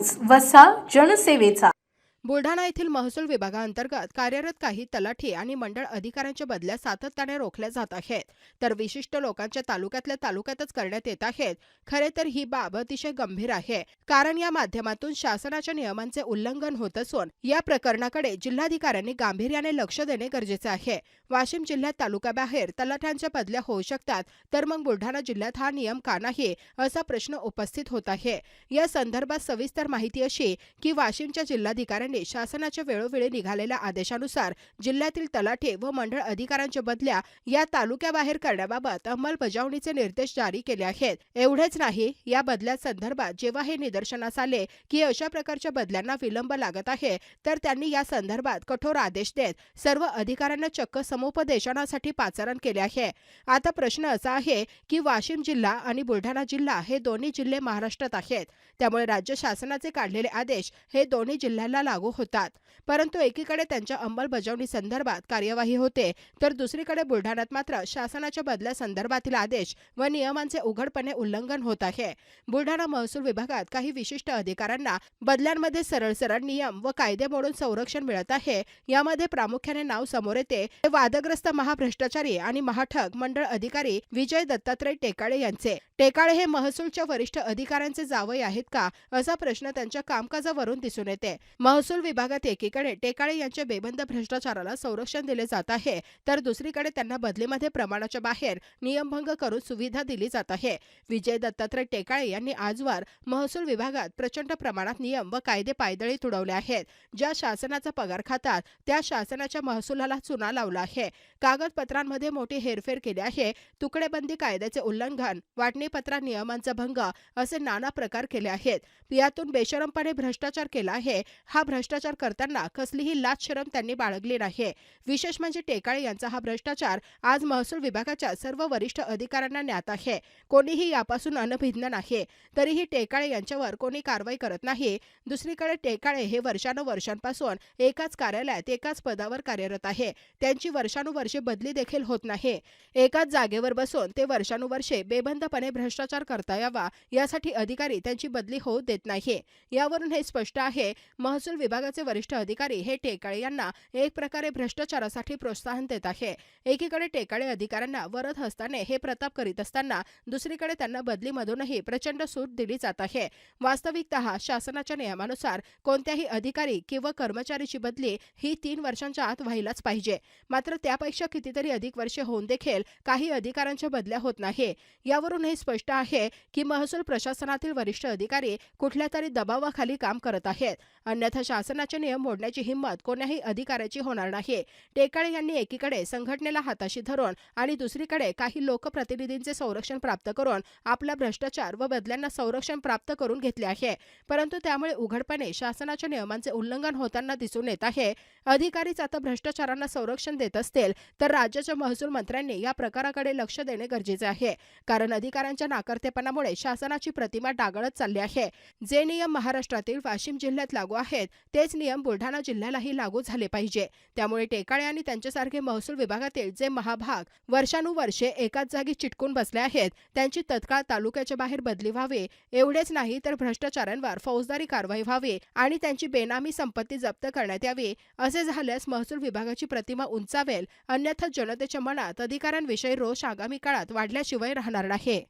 News वसा जनसेवेचा. बुलढाणा येथील महसूल विभागाअंतर्गत कार्यरत काही तलाठी आणि मंडळ अधिकाऱ्यांच्या बदल्या सातत्याने रोखल्या जात आहेत. तर विशिष्ट लोकांच्या तालुक्यातल्या तालुक्यातच करण्यात येत आहेत. खरे तर ही बाब अतिशय गंभीर आहे. कारण या माध्यमातून शासनाच्या नियमांचे उल्लंघन होत असून या प्रकरणाकडे जिल्हाधिकाऱ्यांनी गांभीर्याने लक्ष देणे गरजेचे आहे. वाशिम जिल्ह्यात तालुक्याबाहेर तलाठ्यांच्या बदल्या होऊ शकतात तर मग बुलढाणा जिल्ह्यात हा नियम का नाही असा प्रश्न उपस्थित होत आहे. या संदर्भात सविस्तर माहिती अशी की वाशिमच्या जिल्हाधिकाऱ्यांनी शासनाच्या वेळोवेळी निघालेल्या आदेशानुसार जिल्ह्यातील तलाठी व मंडळ अधिकाऱ्यांच्या बदल्या या तालुक्याबाहेर करण्याबाबत अंमलबजावणीचे निर्देश जारी केले आहेत. एवढेच नाही या बदल्या संदर्भात जेव्हा हे निदर्शनास आले की अशा प्रकारच्या बदल्यांना विलंब लागत आहे तर त्यांनी या संदर्भात कठोर आदेश देत सर्व अधिकाऱ्यांना चक्क समुपदेशनासाठी पाचारण केले आहे. आता प्रश्न असा आहे की वाशिम जिल्हा आणि बुलढाणा जिल्हा हे दोन्ही जिल्हे महाराष्ट्रात आहेत. त्यामुळे राज्य शासनाचे काढलेले आदेश हे दोन्ही जिल्ह्याला लागू होतात. परंतु एकीकडे त्यांच्या अंमलबजावणी संदर्भात कार्यवाही होते तर दुसरीकडे बुलढाण्यात मात्र शासनाच्या बदल्या संदर्भातील आदेश व नियमांचे उघडपणे उल्लंघन होत आहे. बुलढाणा महसूल विभागात काही विशिष्ट अधिकाऱ्यांना बदल्यांमध्ये सरळ सरळ नियम व कायदे मोडून संरक्षण मिळत आहे यामध्ये प्रामुख्याने नाव समोर येते. वादग्रस्त महाभ्रष्टाचारी आणि महाठग मंडळ अधिकारी विजय दत्तात्रय टेकाळे यांचे. टेकाळे हे महसूलच्या वरिष्ठ अधिकाऱ्यांचे जावई आहेत का असा प्रश्न त्यांच्या कामकाजावरून दिसून येते. महसूल विभागात एकीकडे टेकाळे यांच्या बेबंद भ्रष्टाचाराला संरक्षण दिले जात आहे तर दुसरीकडे त्यांना बदलीमध्ये प्रमाणाच्या बाहेर नियमभंग करून सुविधा दिली जात आहे. विजय दत्तात्रय टेकाळे यांनी आजवर महसूल विभागात प्रचंड प्रमाणात नियम व कायदे पायदळी तुडवले आहेत. ज्या शासनाचा पगार खातात त्या शासनाच्या महसुलाला चुना लावला आहे. कागदपत्रांमध्ये मोठी हेरफेर केली आहे. तुकडेबंदी कायद्याचे उल्लंघन वाटणीपत्रा नियमांचा भंग असे नाना प्रकार केले आहेत. यातून बेशरमपणे भ्रष्टाचार केला आहे. हा भ्रष्टाचार करताना कसलीही लाच शरम त्यांनी बाळगली नाही विशेष म्हणजे टेकाळे यांचा हा भ्रष्टाचार आज महसूल विभागाच्या सर्व वरिष्ठ अधिकाऱ्यांना ज्ञात आहे. कोणीही यापासून अनभिज्ञ नाही तरीही टेकाळे यांच्यावर कोणी कारवाई करत नाही. दुसरीकडे टेकाळे हे वर्षानुवर्षांपासून एकाच कार्यालयात एकाच पदावर कार्यरत आहे. त्यांची वर्षानुवर्षे बदली देखील होत नाही. एकाच जागेवर बसून ते वर्षानुवर्षे बेबंदपणे भ्रष्टाचार करता यावा यासाठी अधिकारी त्यांची बदली होऊ देत नाही यावरून हे स्पष्ट आहे. महसूल विभागाचे वरिष्ठ अधिकारी हे टेकाळे यांना एक प्रकारे भ्रष्टाचारासाठी प्रोत्साहन देत आहे. एकीकडे टेकाळे अधिकाऱ्यांना वरद हस्ताने हे प्रताप करीत असताना दुसरीकडे त्यांना बदलीमधूनही प्रचंड सूट दिली जात आहे. वास्तविकत शासनाच्या नियमानुसार कोणत्याही अधिकारी किंवा कर्मचारीची बदली ही तीन वर्षांच्या आत व्हायलाच पाहिजे. मात्र त्यापेक्षा कितीतरी अधिक वर्षे होऊन देखील काही अधिकाऱ्यांच्या बदल्या होत नाही. यावरून हे स्पष्ट आहे की महसूल प्रशासनातील वरिष्ठ अधिकारी कुठल्या तरी दबावाखाली काम करत आहेत. अन्यथा शासनाचे नियम मोडण्याची हिंमत कोण्याही अधिकाऱ्याची होणार नाही टेकाळे यांनी एकीकडे संघटनेला हाताशी धरून आणि दुसरीकडे काही लोकप्रतिनिधींचे संरक्षण प्राप्त करून आपला भ्रष्टाचार व बदल्यांना संरक्षण प्राप्त करून घेतले आहे. परंतु त्यामुळे उघडपणे शासनाच्या नियमांचे उल्लंघन होताना दिसून येत आहे. अधिकारीच आता भ्रष्टाचारांना संरक्षण देत असतील तर राज्याच्या महसूल मंत्र्यांनी या प्रकाराकडे लक्ष देणे गरजेचे आहे. कारण अधिकाऱ्यांच्या नाकर्तेपणामुळे शासनाची प्रतिमा डागळत चालली आहे. जे नियम महाराष्ट्रातील वाशिम जिल्ह्यात लागू आहेत तेच नियम बुलढाणा जिल्ह्यालाही लागू झाले पाहिजे. त्यामुळे टेकाळे आणि त्यांच्यासारखे महसूल विभागातील जे महाभाग वर्षानुवर्षे एकाच जागी चिटकून बसले आहेत त्यांची तत्काळ तालुक्याच्या बाहेर बदली व्हावी एवढेच नाही तर भ्रष्टाचारांवर फौजदारी कारवाई व्हावी आणि त्यांची बेनामी संपत्ती जप्त करण्यात यावी असे झाल्यास महसूल विभागाची प्रतिमा उंचावेल अन्यथा जनतेच्या मनात अधिकाऱ्यांविषयी रोष आगामी काळात वाढल्याशिवाय राहणार नाही.